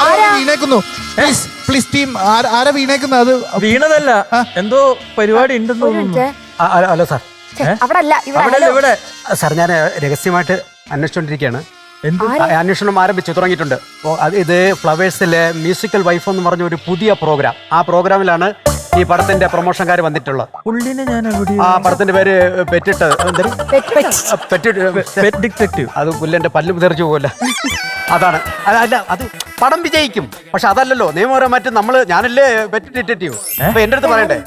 ആരാ? വീണേക്കുന്നു? Please please team ആരാ വീണേക്കുന്നത്? അത് വീണതല്ല എന്തോ പരിപാടി ഉണ്ടെന്ന് തോന്നുന്നു. Hello sir. അവിടെ അല്ല ഇവിടെ സാർ ഞാൻ രഹസ്യമായിട്ട് ആ, അന്വേഷണം ആരംഭിച്ചു തുടങ്ങിയിട്ടുണ്ട്. അപ്പോൾ അത് ഇത് ഫ്ലവേഴ്സിലെ മ്യൂസിക്കൽ വൈഫ് എന്ന് പറഞ്ഞ ഒരു പുതിയ പ്രോഗ്രാം. ആ പ്രോഗ്രാമിലാണ് ഈ പടത്തിന്റെ പ്രൊമോഷൻകാർ വന്നിട്ടുള്ള പുള്ളിനെ ഞാൻ എവിടെ ആ പടത്തിന്റെ പേര് പെറ്റിട്ട് എന്തൊരു പെറ്റ്, പെറ്റ്. പെറ്റിട്ട് പെറ്റ് ഡിറ്റക്റ്റീവ് അത് പുല്ലിന്റെ പല്ല് തെറിച്ചു പോകല്ല അതാണ്. അല്ല അത് പടം വിജയിക്കും. പക്ഷെ അതല്ലല്ലോ നിയമപരമായിട്ട് നമ്മൾ ഞാനല്ലേ പെറ്റ് ഡിറ്റക്റ്റീവ് അപ്പൊ എന്റെ അടുത്ത് പറയണ്ടേ?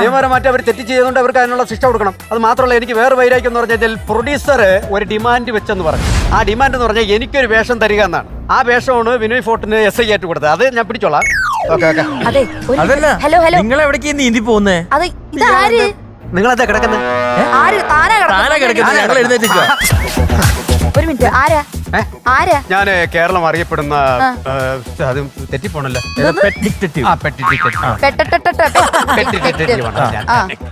നിയമപരമായിട്ട് അവർ തെറ്റ് ചെയ്തുകൊണ്ട് അവർക്ക് അതിനുള്ള ശിക്ഷ കൊടുക്കണം. അത് മാത്രമല്ല എനിക്ക് വേറെ വൈരാഗ്യം എന്ന് പറഞ്ഞാൽ പ്രൊഡ്യൂസർ ഒരു ഡിമാൻഡ് വെച്ചെന്ന് പറഞ്ഞു. ആ ഡിമാൻഡ് എന്ന് പറഞ്ഞാൽ എനിക്കൊരു വേഷം തരിക എന്നാണ്. ആ വേഷമാണ് വിനോയ് ഫോർട്ടിന് എസ് ഐ ആയിട്ട് കൊടുത്തത്. അത് ഞാൻ പിടിച്ചോളാം. അതെ അതല്ല ഹലോ ഹലോ. നിങ്ങൾ എവിടേക്ക് നീന്തി പോകുന്നേ? അതെ ഇതാര്? നിങ്ങളെന്താ കിടക്കുന്നത് ആര്? താനാ താനാ കിടക്കുന്നത് ഞങ്ങൾ ഒരു മിനിറ്റ്. ആരാ? ആരാ? ഞാൻ കേരളം അറിയപ്പെടുന്ന തെറ്റിപ്പോണല്ലോ.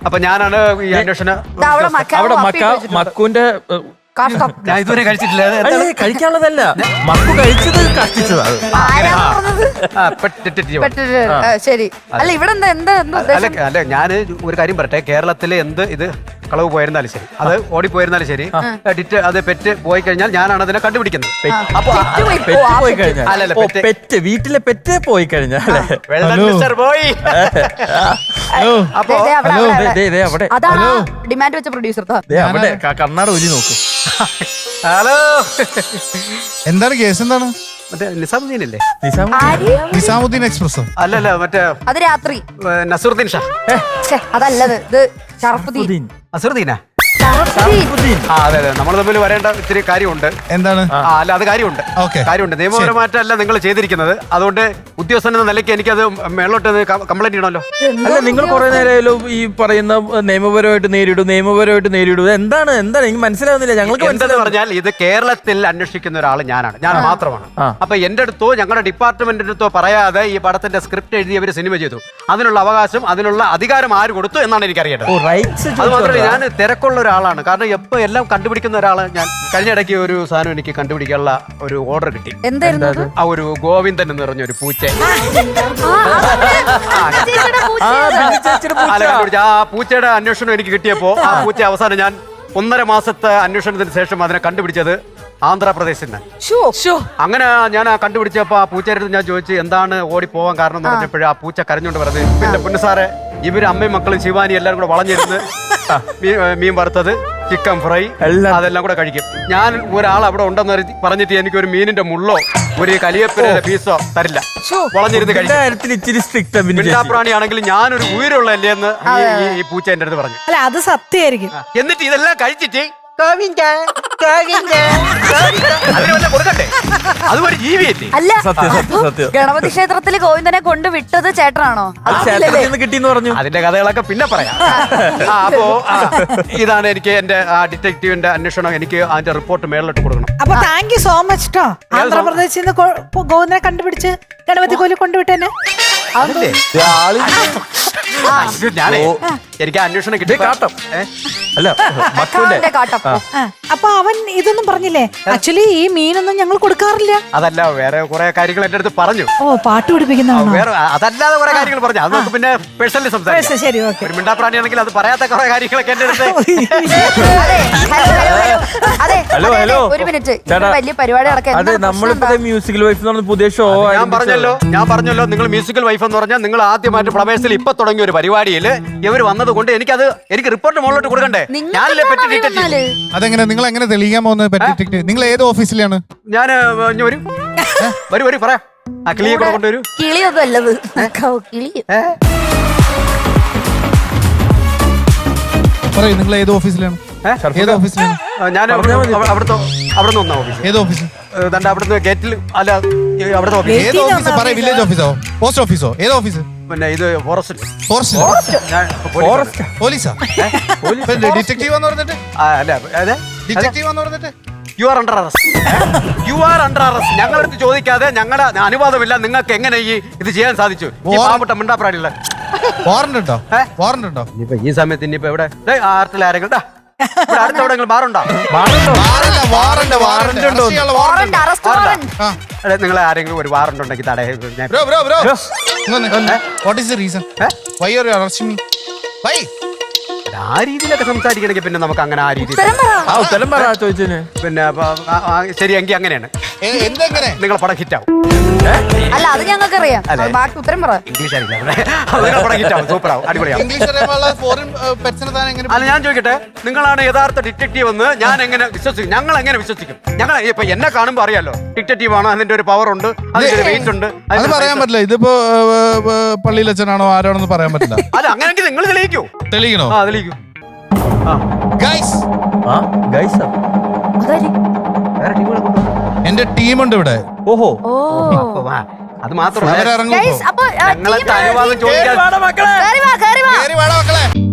അപ്പൊ ഞാനാണ് ഈ അന്വേഷണ അവിടെ മക്ക ഞാൻ ഇതുവരെ കഴിച്ചിട്ടില്ല. അത് എന്താണ്? കഴിക്കാനുള്ളതല്ല. മക്കു കഴിച്ചത് കഷ്ടിച്ചതാണ് ആരാ പറഞ്ഞത്? ആ, പെറ്റി ഡിറ്റക്റ്റീവ്. പെട്ടെട്ടെ. ആ, ശരി. അല്ല ഇവിടെ എന്താ എന്താ എന്താ അല്ല ഉദ്ദേശം? അല്ല ഞാൻ ഒരു കാര്യം പറയട്ടെ. കേരളത്തിലെ എന്ത് ഇത് കളവ് പോയിരുന്നാലും ശരി. അത് ഓടിപ്പോയിരുന്നാലും ശരി. ഡിറ്റ് അത് പെറ്റ് പോയി കഴിഞ്ഞാൽ ഞാനാണ് അതിനെ കണ്ടുപിടിക്കുന്നത്. അപ്പൊ പെറ്റ് പോയി. കഴിഞ്ഞാൽ. അല്ലല്ല, ഓ, പെറ്റ്. പെറ്റ്. വീട്ടിലെ പെറ്റ് പോയി കഴിഞ്ഞാൽ മിസ്റ്റർ ഹലോ. അപ്പൊ ദേ, ദേ, അവിടെ, ഹലോ. അവിടെ, ദേ, ദേ, ദേ, അവിടെ. അതാണ് ഡിമാൻഡ് വെച്ച പ്രൊഡ്യൂസർ ദേ, അവിടെ. ക- കണ്ണാട ഒലി നോക്ക്. ഹലോ. എന്താണ് കേസ് എന്താണ്? മറ്റേ നിസാമുദ്ദീൻ അല്ലേ നിസാമുദ്ദീൻ എക്സ്പ്രസ്സോ? അല്ലല്ല മറ്റേ അത് രാത്രി. നസറുദ്ദീൻ ഷാ. ഛെ, അതല്ലത്. ഇത് ഷറഫുദ്ദീൻ. ഉദ്ദീൻ. ആ അതെ അതെ. നമ്മൾ തമ്മിൽ വരേണ്ട ഇത്തിരി കാര്യമുണ്ട്. എന്താണ്? ആ അല്ല അത് കാര്യമുണ്ട്. Okay. കാര്യമുണ്ട്. നിയമപരമായിട്ടല്ല നിങ്ങൾ ചെയ്തിരിക്കുന്നത്. അതുകൊണ്ട് ഉദ്യോഗസ്ഥൻ എന്ന നിലയ്ക്ക് അത് മേളോട്ട് കംപ്ലൈന്റ് ചെയ്യണമല്ലോ അല്ല നിങ്ങൾ കുറെ നേരമായാലും ഈ പറയുന്ന നിയമപരമായിട്ട് നേരിടും നിയമപരമായിട്ട് നേരിടും. ഇത് എന്താണ്? എന്താണ്? എനിക്ക് മനസ്സിലാവുന്നില്ല. ഞങ്ങൾക്ക് എന്തെന്ന് മനസ്സിലാവുന്നില്ല. പറഞ്ഞാൽ ഇത് കേരളത്തിൽ അന്വേഷിക്കുന്ന ഒരാൾ ഞാനാണ്. ഞാൻ മാത്രമാണ്. ആ. അപ്പൊ എന്റെ അടുത്തോ ഞങ്ങളുടെ ഡിപ്പാർട്ട്മെന്റിന്റെ അടുത്തോ പറയാതെ ഈ പടത്തിന്റെ സ്ക്രിപ്റ്റ് എഴുതി അവർ സിനിമ ചെയ്തു. അതിനുള്ള അവകാശം അതിനുള്ള അധികാരം ആര് കൊടുത്തു എന്നാണ് എനിക്ക് അറിയേണ്ടത് ഓ റൈറ്റ്സ് അത് മാത്രമല്ല ഞാൻ തിരക്കുള്ള ഒരാളാണ്. കാരണം എപ്പോ എല്ലാം കണ്ടുപിടിക്കുന്ന ഒരാൾ ഞാൻ കഴിഞ്ഞ ഇടയ്ക്ക് ഒരു സാധനം എനിക്ക് കണ്ടുപിടിക്കാനുള്ള ഒരു ഓർഡർ കിട്ടി. എന്തായിരുന്നു ആ ഒരു ഗോവിന്ദൻ എന്ന് പറഞ്ഞ ഒരു പൂച്ച. ആ പൂച്ചയുടെ അന്വേഷണം എനിക്ക് കിട്ടിയപ്പോ ആ. പൂച്ച അവസാനം ഞാൻ ഒന്നര മാസത്തെ അന്വേഷണത്തിന് ശേഷം അതിനെ കണ്ടുപിടിച്ചത് ആന്ധ്രാപ്രദേശിൽ നിന്ന്. അങ്ങനെ ഞാൻ കണ്ടുപിടിച്ചപ്പോ ആ പൂച്ചയുടെ ഞാൻ ചോദിച്ചു എന്താണ് ഓടി പോവാൻ കാരണം? എന്ന് പറഞ്ഞപ്പോഴേ ആ പൂച്ച കരഞ്ഞോണ്ട് പറഞ്ഞു പിന്നെ പൊന്നു സാറേ ഇവർ അമ്മയും മക്കളും ശിവാനി എല്ലാവരും കൂടെ വളഞ്ഞിരുന്ന് മീൻ വറുത്തത് ചിക്കൻ ഫ്രൈ എല്ലാം. അതെല്ലാം കൂടെ കഴിക്കും. ഞാൻ ഒരാൾ അവിടെ ഉണ്ടെന്ന് പറഞ്ഞിട്ട് എനിക്ക് ഒരു മീനിന്റെ മുള്ളോ ഒരു കലിയപ്പിന്റെ പീസോ തരില്ല. വളഞ്ഞിരുന്ന് ആണെങ്കിലും ഞാനൊരു ഉയരമുള്ളല്ലേ എന്ന് ഈ പൂച്ച എന്റെ അടുത്ത് പറഞ്ഞു. അല്ല അത് സത്യമായിരിക്കും. എന്നിട്ട് ഇതെല്ലാം കഴിച്ചിട്ട് "ഗോവിന്ദ, ഗോവിന്ദ, ഗോവിന്ദ." അതിന് വല്ല കൊടുക്കണ്ടേ? അത് ഒരു ജീവിയല്ലേ? അല്ല സത്യം, സത്യം, അപ്പൊ സത്യം. ഗണപതി ക്ഷേത്രത്തിൽ ഗോവിന്ദനെ കൊണ്ട് വിട്ടത് ചേട്ടനാണോ? അത് ക്ഷേത്രത്തിൽ നിന്ന് കിട്ടിയെന്ന് പറഞ്ഞു. അതിന്റെ കഥകളൊക്കെ പിന്നെ പറയാം. ആ, അപ്പോ ആ, ഇതാണ് എനിക്ക് എന്റെ ആ ഡിറ്റക്റ്റീവിന്റെ അന്വേഷണം. എനിക്ക് അതിന്റെ റിപ്പോർട്ട് മേളിലോട്ട് കൊടുക്കണം. അപ്പൊ താങ്ക് യു സോ മച്ച് ട്ടോ. ആന്ധ്രാപ്രദേശിൽ നിന്ന് ഗോവിന്ദനെ കണ്ടുപിടിച്ച് ഗണപതി കോലി കൊണ്ടുവിട്ടേനെ. അതല്ലേ? അയ്യോ, ഞാനേ. എനിക്ക് അന്വേഷണം കിട്ടി. കാട്ടം അല്ല കാന്റെ കാട്ടം. ആ, അപ്പൊ അവൻ ഇതൊന്നും പറഞ്ഞില്ലേ? ആക്ച്വലി ഈ മീനൊന്നും ഞങ്ങൾ കൊടുക്കാറില്ല. അതല്ല വേറെ കുറെ കാര്യങ്ങൾ എന്റെ അടുത്ത് പറഞ്ഞു. ഓ പാട്ട് പഠിപ്പിക്കുന്നതാണോ? വേറെ അതല്ലാതെ കുറെ കാര്യങ്ങൾ പറഞ്ഞു. അത് നമുക്ക് പിന്നെ പേഴ്സണലി സംസാരിക്കാം. ശരി ഓക്കെ. ഒരു മിണ്ടാപ്രാണിയാണെങ്കിൽ അത് പറയാത്ത കുറെ കാര്യങ്ങളൊക്കെ എന്റെ അടുത്ത് അതെ ഹലോ ഹലോ ഹലോ. അതെ ഹലോ, അതെ, ഹലോ. ഒരു മിനിറ്റ്. ചേട്ടാ. വലിയ പരിപാടി നടക്കാൻ അതെ നമ്മളിപ്പോ മ്യൂസിക്കൽ വൈഫ് എന്ന് പറഞ്ഞ പുതിയ ഷോ ഞാൻ പറഞ്ഞല്ലോ ഞാൻ പറഞ്ഞല്ലോ നിങ്ങൾ മ്യൂസിക്കൽ വൈഫ് എന്ന് പറഞ്ഞാൽ നിങ്ങൾ ആദ്യമായിട്ട് ഫ്ലവേഴ്സിൽ ഇപ്പൊ തുടങ്ങിയ ഒരു പരിപാടിയിൽ ഇവർ വന്നത് കൊണ്ട് എനിക്കത് എനിക്ക് റിപ്പോർട്ട് മുകളിലോട്ട് കൊടുക്കണ്ടേ? ഞാനല്ലേ പെറ്റി ഡിറ്റക്റ്റീവ് അതെങ്ങനെ? നിങ്ങൾ എങ്ങനെ തെളിയിക്കാൻ പോകുന്നത് പറ്റി നിങ്ങൾ ഏത് ഓഫീസിലാണ്? ഞാൻ വരൂ. വരൂ വരൂ പറയാം. ആ കിളിയെ കൂടെ കൊണ്ടുവരൂ. കിളിയൊന്നും അല്ലത്. കിളി? പറയൂ നിങ്ങൾ ഏത് ഓഫീസിലാണ്? ഏത് ഓഫീസിലാണ്? ഞാൻ. അവിടുത്തെ അവിടെ നിന്ന് ഓഫീസ്. ഏത് ഓഫീസ്? അവിടുന്ന് ഗേറ്റിൽ അല്ല അവിടുത്തെ ഓഫീസ്. ഏത് ഓഫീസ്? പറയ വില്ലേജ് ഓഫീസോ? പോസ്റ്റ് ഓഫീസോ? ഏത് ഓഫീസ്? പിന്നെ ഇത് ഫോറസ്റ്റ്. ഫോറസ്റ്റ് ഞാൻ ഫോറസ്റ്റ്. പോലീസാ? ഡിറ്റക്റ്റീവ് എന്ന് പറഞ്ഞിട്ട്? ആ, അല്ല അതെ. ഡിറ്റക്റ്റീവ് എന്ന് പറഞ്ഞിട്ട്? You are under arrest you are under arrest ഞങ്ങളടുത്ത് ചോദിക്കാതെ ഞങ്ങളുടെ അനുവാദമില്ല നിങ്ങൾക്ക് എങ്ങനെ ഈ ഇത് ചെയ്യാൻ സാധിച്ചു? ഈ ഓ. പാവപ്പെട്ട വാറണ്ട് ഉണ്ടോ? ഏ? വാറണ്ട് ഉണ്ടോ? ഇനിയിപ്പോ ഈ സമയത്ത് ഇനിയിപ്പോ എവിടെ? ആർട്ടിൽ ആരെങ്കിലും ഡാ, ഇവിടെ അടുത്ത് എവിടെയെങ്കിലും ബാറുണ്ടോ വാറണ്ടോ വാറല്ല വാറണ്ട് വാറണ്ട് ഉണ്ടോ? വാറണ്ട് അറസ്റ്റ് വാറന്റ് ആ. നിങ്ങൾ ആരെങ്കിലും ഒരു വാറണ്ട് ഉണ്ടെങ്കിൽ ഞാൻ bro bro bro what is the reason? Why are you arresting me why ആ രീതിയിലൊക്കെ സംസാരിക്കണമെങ്കിൽ പിന്നെ നമുക്ക് അങ്ങനെ ആ ഉത്തരം പറ. ആ ഉത്തരം പറ ചോദിച്ചതിന് പിന്നെ അപ്പൊ, ആ, ആ, ശരി എങ്കിൽ അങ്ങനെയാണ്. എന്തെങ്ങനെ? നിങ്ങളെ പടം ഹിറ്റാവും അല്ല അത് ഞങ്ങൾക്ക് അറിയാം അതെ. ബാക്കി ഉത്തരം പറ. ഇംഗ്ലീഷ് അറിയില്ല അത് നിങ്ങളെ പടം ഹിറ്റാവും സൂപ്പർ ആവും. അടിപൊളിയാവും. ഇംഗ്ലീഷ് അറിയാനുള്ള ഫോറിൻ പെറ്റ്സിനെ താൻ എങ്ങനെ അല്ല ഞാൻ ചോദിക്കട്ടെ? നിങ്ങളാണ് യഥാർത്ഥ ഡിറ്റക്റ്റീവ് എന്ന് ഞാൻ എങ്ങനെ വിശ്വസിക്കും? ഞങ്ങൾ എങ്ങനെ വിശ്വസിക്കും? ഞങ്ങൾ ഇപ്പൊ എന്നെ കാണുമ്പോൾ അറിയാലോ. ഡിറ്റക്റ്റീവ് ആണ് അതിന്റെ ഒരു പവർ ഉണ്ട് അതിന്റെ ഒരു വെയിറ്റ് ഉണ്ട് അത് അതിന്റെ പറയാൻ പറ്റില്ല. ഇതിപ്പോ പള്ളിയിലച്ഛനാണോ ആരാണെന്ന് പറയാൻ പറ്റില്ല. അല്ല അങ്ങനെയെങ്കിൽ നിങ്ങൾ തെളിയിക്കൂ. തെളിയിക്കണോ? ആ തെളിയിക്കൂ. ആ ഗൈസ് എന്റെ ടീമുണ്ട് ഇവിടെ. ഓഹോ. ഓ. വാ. അത് മാത്രമല്ല. ഞങ്ങളൊക്കെ അനുവാദം ചോദിക്കാൻ മക്കളെ. കേറി വാ കേറി വാ. കേറി വാടാ മക്കളെ.